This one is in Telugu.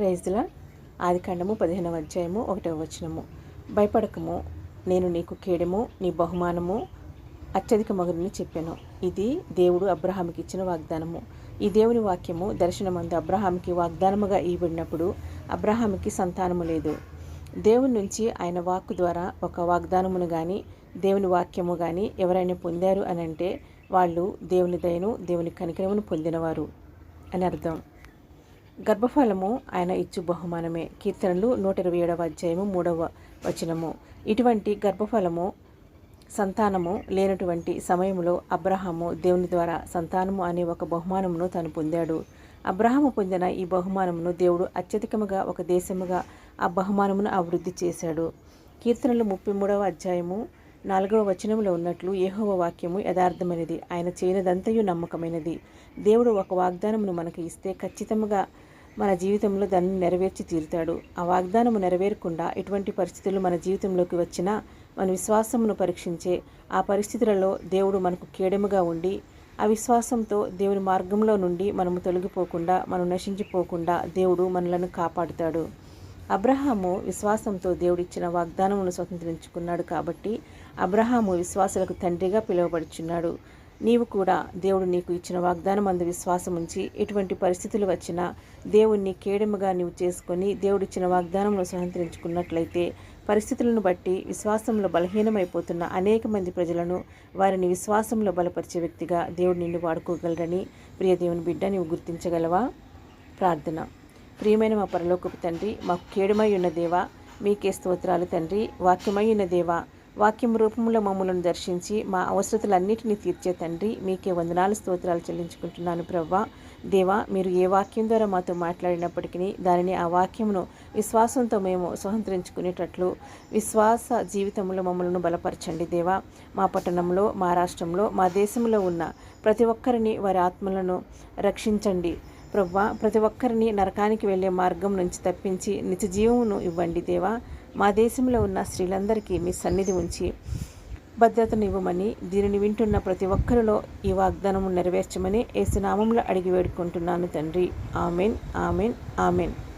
ప్రైజ్ల ఆదికాండము పదిహేనవ అధ్యాయము ఒకటవ వచనము. భయపడకము నేను నీకు కేడము నీ బహుమానము అత్యధిక మగుని చెప్పాను. ఇది దేవుడు అబ్రహాంకి ఇచ్చిన వాగ్దానము. ఈ దేవుని వాక్యము దర్శనమందు అబ్రహాంకి వాగ్దానముగా ఇవ్వబడినప్పుడు అబ్రహాంకి సంతానము లేదు. దేవుని నుంచి ఆయన వాక్కు ద్వారా ఒక వాగ్దానమును కానీ దేవుని వాక్యము కానీ ఎవరైనా పొందారు అని అంటే వాళ్ళు దేవుని దయను దేవుని కనికరమును పొందినవారు అని అర్థం. గర్భఫలము ఆయన ఇచ్చు బహుమానమే. కీర్తనలు నూట ఇరవై ఏడవ అధ్యాయము మూడవ వచనము. ఇటువంటి గర్భఫలము సంతానము లేనటువంటి సమయంలో అబ్రహాము దేవుని ద్వారా సంతానము అనే ఒక బహుమానమును తను పొందాడు. అబ్రహాము పొందిన ఈ బహుమానమును దేవుడు అత్యధికముగా ఒక దేశముగా ఆ బహుమానమును అభివృద్ధి చేశాడు. కీర్తనలు ముప్పై మూడవ అధ్యాయము నాలుగవ వచనంలో ఉన్నట్లు ఏహోవ వాక్యము యథార్థమైనది. ఆయన చేయనదంతయు నమ్మకమైనది. దేవుడు ఒక వాగ్దానమును మనకు ఇస్తే ఖచ్చితంగా మన జీవితంలో దాన్ని నెరవేర్చి తీరుతాడు. ఆ వాగ్దానము నెరవేరకుండా ఎటువంటి పరిస్థితులు మన జీవితంలోకి వచ్చినా మన విశ్వాసమును పరీక్షించే ఆ పరిస్థితులలో దేవుడు మనకు కేడముగా ఉండి ఆ విశ్వాసంతో దేవుని మార్గంలో నుండి మనము తొలగిపోకుండా మనం నశించిపోకుండా దేవుడు మనలను కాపాడుతాడు. అబ్రహాము విశ్వాసంతో దేవుడిచ్చిన వాగ్దానమును స్వతంత్రించుకున్నాడు కాబట్టి అబ్రహాము విశ్వాసులకు తండ్రిగా పిలువబడుచున్నాడు. నీవు కూడా దేవుడు నీకు ఇచ్చిన వాగ్దానం అందు విశ్వాసం ఉంచి ఎటువంటి పరిస్థితులు వచ్చినా దేవుణ్ణి కేడెముగా నీవు చేసుకొని దేవుడిచ్చిన వాగ్దానమును స్వతంత్రించుకున్నట్లయితే పరిస్థితులను బట్టి విశ్వాసంలో బలహీనమైపోతున్న అనేక మంది ప్రజలను వారిని విశ్వాసంలో బలపరిచే వ్యక్తిగా దేవుడు నిన్ను వాడుకోగలరని ప్రియ దేవుని బిడ్డ నీవు గుర్తించగలవా? ప్రార్థన. ప్రియమైన మా పరలోకపు తండ్రి మాకు కేడుమై ఉన్న దేవా మీకే స్తోత్రాలు తండ్రి. వాక్యమై ఉన్న దేవా వాక్యం రూపంలో మమ్మలను దర్శించి మా అవసరతలన్నిటినీ తీర్చే తండ్రి మీకే వందనాలు స్తోత్రాలు చెల్లించుకుంటున్నాను ప్రవ్వా. దేవా మీరు ఏ వాక్యం ద్వారా మాతో మాట్లాడినప్పటికీ దానిని ఆ వాక్యమును విశ్వాసంతో మేము స్వతంత్రించుకునేటట్లు విశ్వాస జీవితంలో మమ్మల్ని బలపరచండి దేవా. మా పట్టణంలో మా రాష్ట్రంలో మా దేశంలో ఉన్న ప్రతి ఒక్కరిని వారి ఆత్మలను రక్షించండి ప్రవ్వా. ప్రతి ఒక్కరిని నరకానికి వెళ్ళే మార్గం నుంచి తప్పించి నిత్య జీవమును ఇవ్వండి దేవా. మా దేశంలో ఉన్న స్త్రీలందరికీ మీ సన్నిధి ఉంచి భద్రతను ఇవ్వమని దీనిని వింటున్న ప్రతి ఒక్కరిలో ఈ వాగ్దానము నెరవేర్చమని ఏసునామంలో అడిగి వేడుకుంటున్నాను తండ్రి. Amen amen amen.